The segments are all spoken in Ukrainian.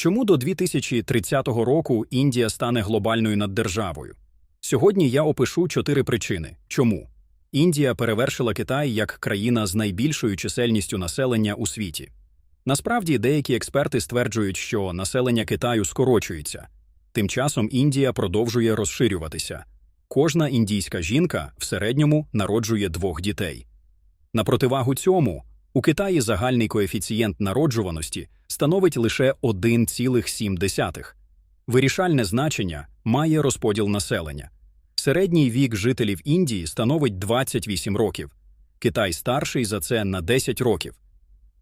Чому до 2030 року Індія стане глобальною наддержавою? Сьогодні я опишу чотири причини. Чому Індія перевершила Китай як країна з найбільшою чисельністю населення у світі. Насправді, деякі експерти стверджують, що населення Китаю скорочується. Тим часом Індія продовжує розширюватися. Кожна індійська жінка в середньому народжує двох дітей. На противагу цьому, у Китаї загальний коефіцієнт народжуваності становить лише 1,7. Вирішальне значення має розподіл населення. Середній вік жителів Індії становить 28 років. Китай старший за це на 10 років.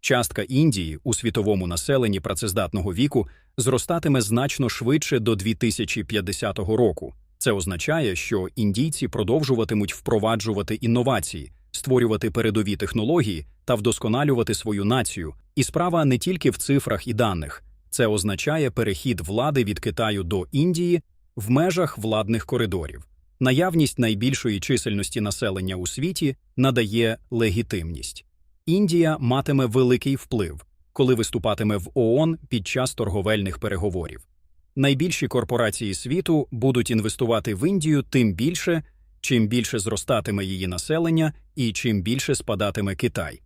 Частка Індії у світовому населенні працездатного віку зростатиме значно швидше до 2050 року. Це означає, що індійці продовжуватимуть впроваджувати інновації, створювати передові технології та вдосконалювати свою націю. І справа не тільки в цифрах і даних. Це означає перехід влади від Китаю до Індії в межах владних коридорів. Наявність найбільшої чисельності населення у світі надає легітимність. Індія матиме великий вплив, коли виступатиме в ООН під час торговельних переговорів. Найбільші корпорації світу будуть інвестувати в Індію тим більше, чим більше зростатиме її населення і чим більше спадатиме Китай.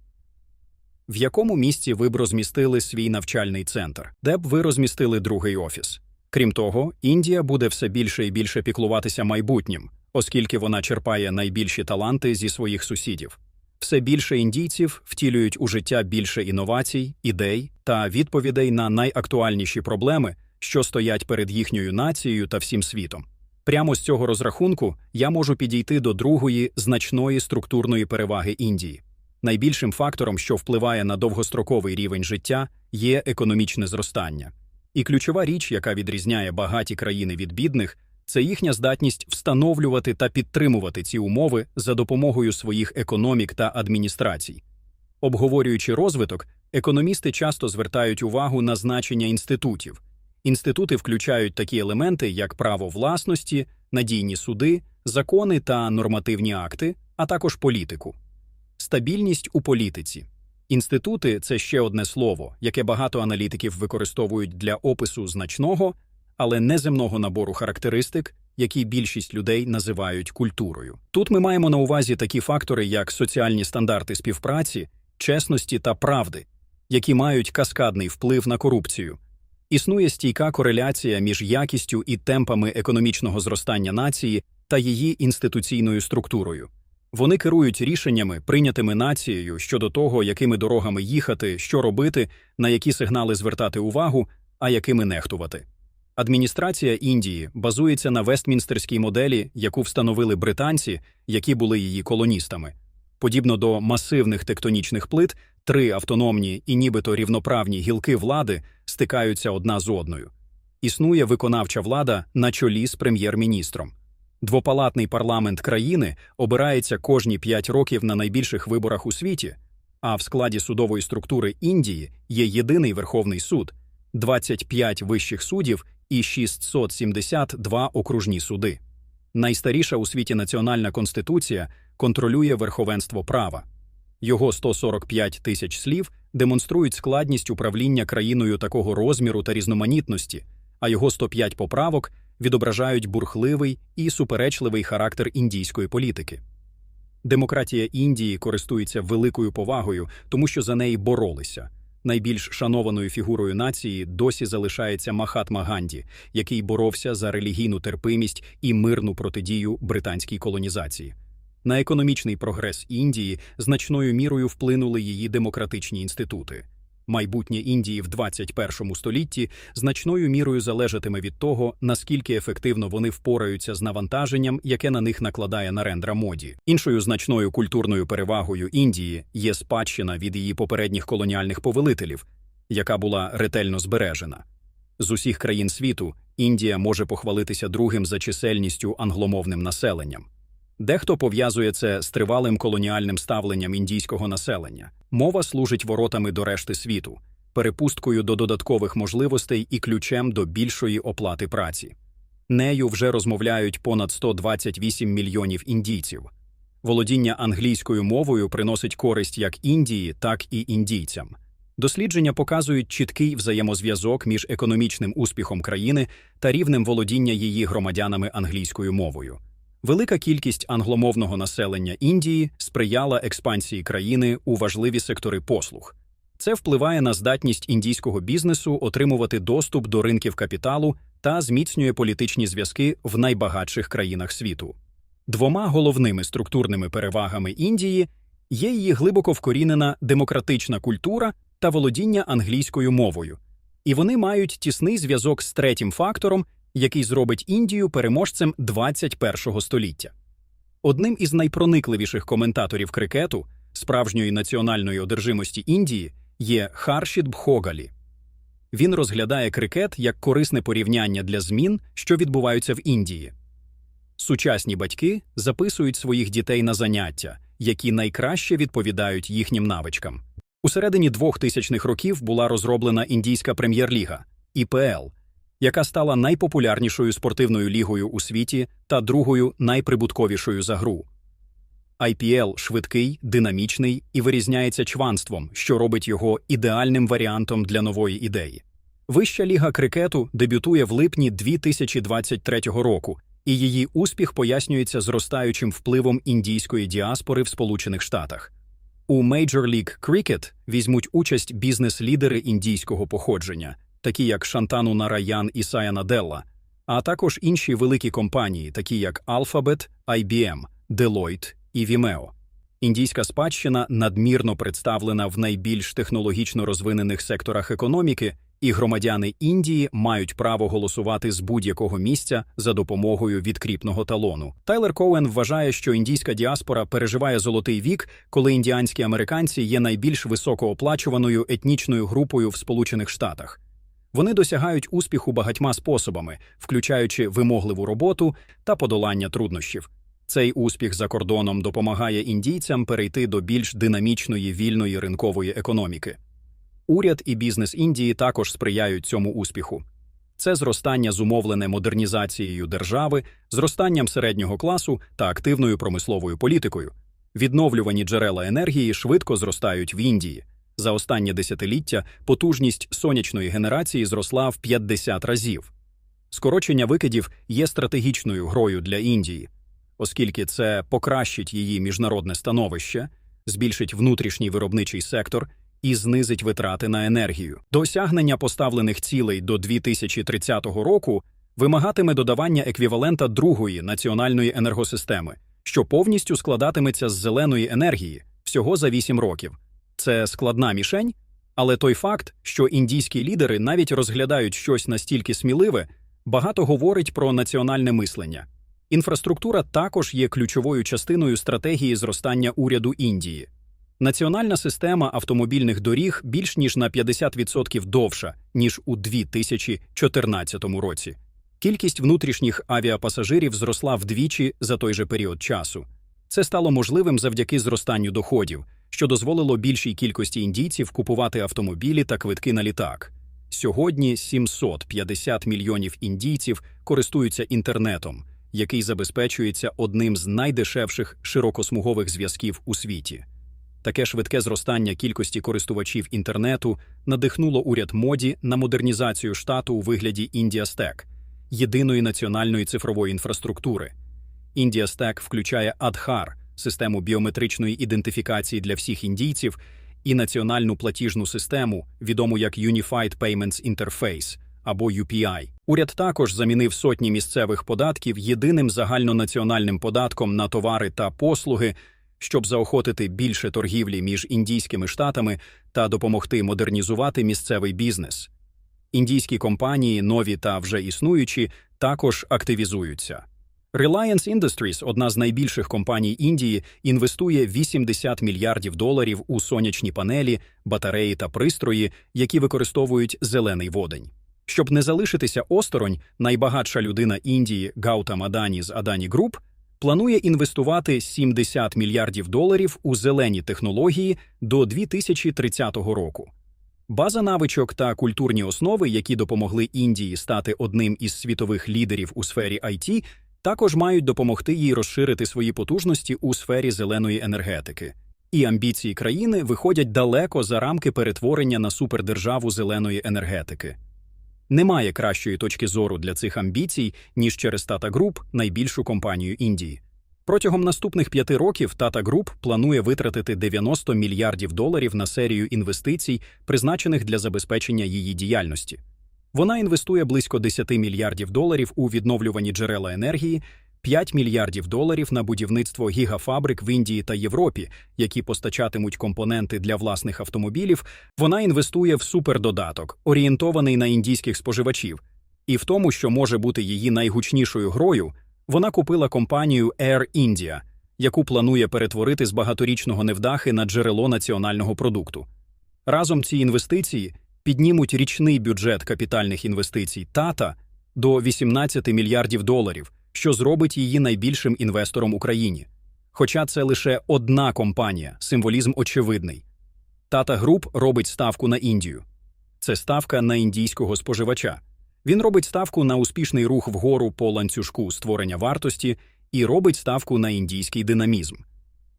В якому місці ви б розмістили свій навчальний центр, де б ви розмістили другий офіс? Крім того, Індія буде все більше і більше піклуватися майбутнім, оскільки вона черпає найбільші таланти зі своїх сусідів. Все більше індійців втілюють у життя більше інновацій, ідей та відповідей на найактуальніші проблеми, що стоять перед їхньою нацією та всім світом. Прямо з цього розрахунку я можу підійти до другої значної структурної переваги Індії. Найбільшим фактором, що впливає на довгостроковий рівень життя, є економічне зростання. І ключова річ, яка відрізняє багаті країни від бідних, це їхня здатність встановлювати та підтримувати ці умови за допомогою своїх економік та адміністрацій. Обговорюючи розвиток, економісти часто звертають увагу на значення інститутів. Інститути включають такі елементи, як право власності, надійні суди, закони та нормативні акти, а також політику. Стабільність у політиці. Інститути це ще одне слово, яке багато аналітиків використовують для опису значного, але неземного набору характеристик, які більшість людей називають культурою. Тут ми маємо на увазі такі фактори, як соціальні стандарти співпраці, чесності та правди, які мають каскадний вплив на корупцію. Існує стійка кореляція між якістю і темпами економічного зростання нації та її інституційною структурою. Вони керують рішеннями, прийнятими нацією щодо того, якими дорогами їхати, що робити, на які сигнали звертати увагу, а якими нехтувати. Адміністрація Індії базується на вестмінстерській моделі, яку встановили британці, які були її колоністами. Подібно до масивних тектонічних плит, три автономні і нібито рівноправні гілки влади стикаються одна з одною. Існує виконавча влада на чолі з прем'єр-міністром. Двопалатний парламент країни обирається кожні п'ять років на найбільших виборах у світі, а в складі судової структури Індії є єдиний Верховний суд, 25 вищих суддів і 672 окружні суди. Найстаріша у світі національна конституція контролює верховенство права. Його 145 тисяч слів демонструють складність управління країною такого розміру та різноманітності, а його 105 поправок відображають бурхливий і суперечливий характер індійської політики. Демократія Індії користується великою повагою, тому що за неї боролися. Найбільш шанованою фігурою нації досі залишається Махатма Ганді, який боровся за релігійну терпимість і мирну протидію британській колонізації. На економічний прогрес Індії значною мірою вплинули її демократичні інститути. Майбутнє Індії в 21 столітті значною мірою залежатиме від того, наскільки ефективно вони впораються з навантаженням, яке на них накладає Нарендра моді. Іншою значною культурною перевагою Індії є спадщина від її попередніх колоніальних повелителів, яка була ретельно збережена. З усіх країн світу Індія може похвалитися другим за чисельністю англомовним населенням. Дехто пов'язує це з тривалим колоніальним ставленням індійського населення. Мова служить воротами до решти світу, перепусткою до додаткових можливостей і ключем до більшої оплати праці. Нею вже розмовляють понад 128 мільйонів індійців. Володіння англійською мовою приносить користь як Індії, так і індійцям. Дослідження показують чіткий взаємозв'язок між економічним успіхом країни та рівнем володіння її громадянами англійською мовою. Велика кількість англомовного населення Індії сприяла експансії країни у важливі сектори послуг. Це впливає на здатність індійського бізнесу отримувати доступ до ринків капіталу та зміцнює політичні зв'язки в найбагатших країнах світу. Двома головними структурними перевагами Індії є її глибоко вкорінена демократична культура та володіння англійською мовою, і вони мають тісний зв'язок з третім фактором, який зробить Індію переможцем 21-го століття. Одним із найпроникливіших коментаторів крикету, справжньої національної одержимості Індії, є Харшід Бхогалі. Він розглядає крикет як корисне порівняння для змін, що відбуваються в Індії. Сучасні батьки записують своїх дітей на заняття, які найкраще відповідають їхнім навичкам. У середині 2000-х років була розроблена індійська прем'єр-ліга ІПЛ, яка стала найпопулярнішою спортивною лігою у світі та другою найприбутковішою за гру. IPL швидкий, динамічний і вирізняється чванством, що робить його ідеальним варіантом для нової ідеї. Вища ліга крикету дебютує в липні 2023 року, і її успіх пояснюється зростаючим впливом індійської діаспори в Сполучених Штатах. У Major League Cricket візьмуть участь бізнес-лідери індійського походження, такі як Шантану Нараян і Сая Наделла, а також інші великі компанії, такі як Alphabet, IBM, Deloitte і Vimeo. Індійська спадщина надмірно представлена в найбільш технологічно розвинених секторах економіки, і громадяни Індії мають право голосувати з будь-якого місця за допомогою відкріпного талону. Тайлер Коуен вважає, що індійська діаспора переживає золотий вік, коли індіанські американці є найбільш високооплачуваною етнічною групою в Сполучених Штатах. Вони досягають успіху багатьма способами, включаючи вимогливу роботу та подолання труднощів. Цей успіх за кордоном допомагає індійцям перейти до більш динамічної вільної ринкової економіки. Уряд і бізнес Індії також сприяють цьому успіху. Це зростання зумовлене модернізацією держави, зростанням середнього класу та активною промисловою політикою. Відновлювані джерела енергії швидко зростають в Індії. За останнє десятиліття потужність сонячної генерації зросла в 50 разів. Скорочення викидів є стратегічною грою для Індії, оскільки це покращить її міжнародне становище, збільшить внутрішній виробничий сектор і знизить витрати на енергію. Досягнення поставлених цілей до 2030 року вимагатиме додавання еквівалента другої національної енергосистеми, що повністю складатиметься з зеленої енергії всього за 8 років. Це складна мішень, але той факт, що індійські лідери навіть розглядають щось настільки сміливе, багато говорить про національне мислення. Інфраструктура також є ключовою частиною стратегії зростання уряду Індії. Національна система автомобільних доріг більш ніж на 50% довша, ніж у 2014 році. Кількість внутрішніх авіапасажирів зросла вдвічі за той же період часу. Це стало можливим завдяки зростанню доходів, що дозволило більшій кількості індійців купувати автомобілі та квитки на літак. Сьогодні 750 мільйонів індійців користуються інтернетом, який забезпечується одним з найдешевших широкосмугових зв'язків у світі. Таке швидке зростання кількості користувачів інтернету надихнуло уряд моді на модернізацію штату у вигляді IndiaStack – єдиної національної цифрової інфраструктури. IndiaStack включає Aadhaar – систему біометричної ідентифікації для всіх індійців, і національну платіжну систему, відому як Unified Payments Interface або UPI. Уряд також замінив сотні місцевих податків єдиним загальнонаціональним податком на товари та послуги щоб заохотити більше торгівлі між індійськими штатами та допомогти модернізувати місцевий бізнес. Індійські компанії, нові та вже існуючі, також активізуються. Reliance Industries, одна з найбільших компаній Індії, інвестує 80 мільярдів доларів у сонячні панелі, батареї та пристрої, які використовують зелений водень. Щоб не залишитися осторонь, найбагатша людина Індії Гаутам Адані з Адані Груп планує інвестувати 70 мільярдів доларів у зелені технології до 2030 року. База навичок та культурні основи, які допомогли Індії стати одним із світових лідерів у сфері IT, також мають допомогти їй розширити свої потужності у сфері зеленої енергетики. і амбіції країни виходять далеко за рамки перетворення на супердержаву зеленої енергетики. Немає кращої точки зору для цих амбіцій, ніж через Tata Group, найбільшу компанію Індії. Протягом наступних п'яти років Tata Group планує витратити 90 мільярдів доларів на серію інвестицій, призначених для забезпечення її діяльності. Вона інвестує близько 10 мільярдів доларів у відновлювані джерела енергії, 5 мільярдів доларів на будівництво гігафабрик в Індії та Європі, які постачатимуть компоненти для власних автомобілів. Вона інвестує в супердодаток, орієнтований на індійських споживачів, і в тому, що може бути її найгучнішою грою, вона купила компанію Air India, яку планує перетворити з багаторічного невдахи на джерело національного продукту. Разом ці інвестиції піднімуть річний бюджет капітальних інвестицій Тата до 18 мільярдів доларів, що зробить її найбільшим інвестором Україні. Хоча це лише одна компанія, символізм очевидний. Тата Груп робить ставку на Індію. Це ставка на індійського споживача. Він робить ставку на успішний рух вгору по ланцюжку створення вартості і робить ставку на індійський динамізм.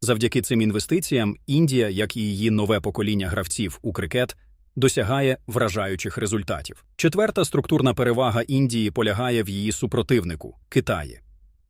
Завдяки цим інвестиціям Індія, як і її нове покоління гравців у крикет, досягає вражаючих результатів. Четверта структурна перевага Індії полягає в її супротивнику Китаї.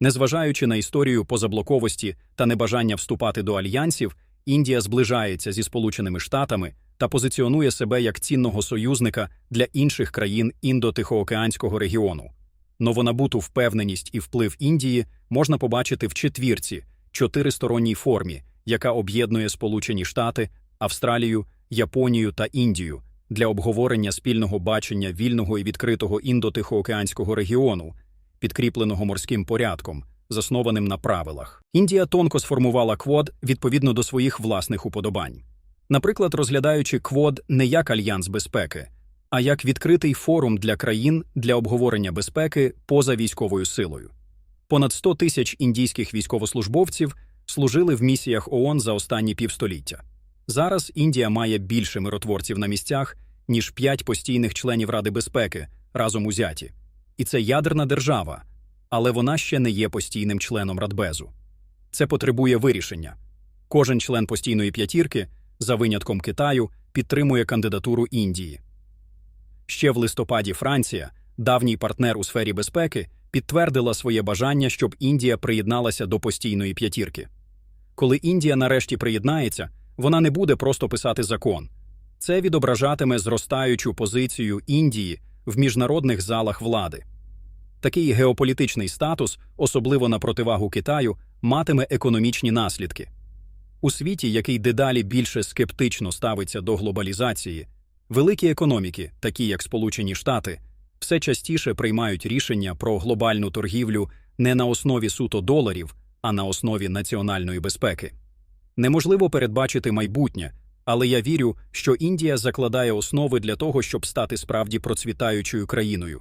Незважаючи на історію позаблоковості та небажання вступати до альянсів, Індія зближається зі Сполученими Штатами та позиціонує себе як цінного союзника для інших країн індо-тихоокеанського регіону. Новонабуту впевненість і вплив Індії можна побачити в четвірці чотиристоронній формі, яка об'єднує Сполучені Штати, Австралію, Японію та Індію для обговорення спільного бачення вільного і відкритого індо-тихоокеанського регіону, підкріпленого морським порядком, заснованим на правилах. Індія тонко сформувала квод відповідно до своїх власних уподобань. Наприклад, розглядаючи квод не як альянс безпеки, а як відкритий форум для країн для обговорення безпеки поза військовою силою. Понад 100 тисяч індійських військовослужбовців служили в місіях ООН за останні півстоліття. Зараз Індія має більше миротворців на місцях, ніж п'ять постійних членів Ради безпеки разом узяті. І це ядерна держава, але вона ще не є постійним членом Радбезу. Це потребує вирішення. Кожен член постійної п'ятірки, за винятком Китаю, підтримує кандидатуру Індії. Ще в листопаді Франція, давній партнер у сфері безпеки, підтвердила своє бажання, щоб Індія приєдналася до постійної п'ятірки. Коли Індія нарешті приєднається, вона не буде просто писати закон. Це відображатиме зростаючу позицію Індії в міжнародних залах влади. Такий геополітичний статус, особливо на противагу Китаю, матиме економічні наслідки. У світі, який дедалі більше скептично ставиться до глобалізації, великі економіки, такі як Сполучені Штати, все частіше приймають рішення про глобальну торгівлю не на основі суто доларів, а на основі національної безпеки. Неможливо передбачити майбутнє, але я вірю, що Індія закладає основи для того, щоб стати справді процвітаючою країною.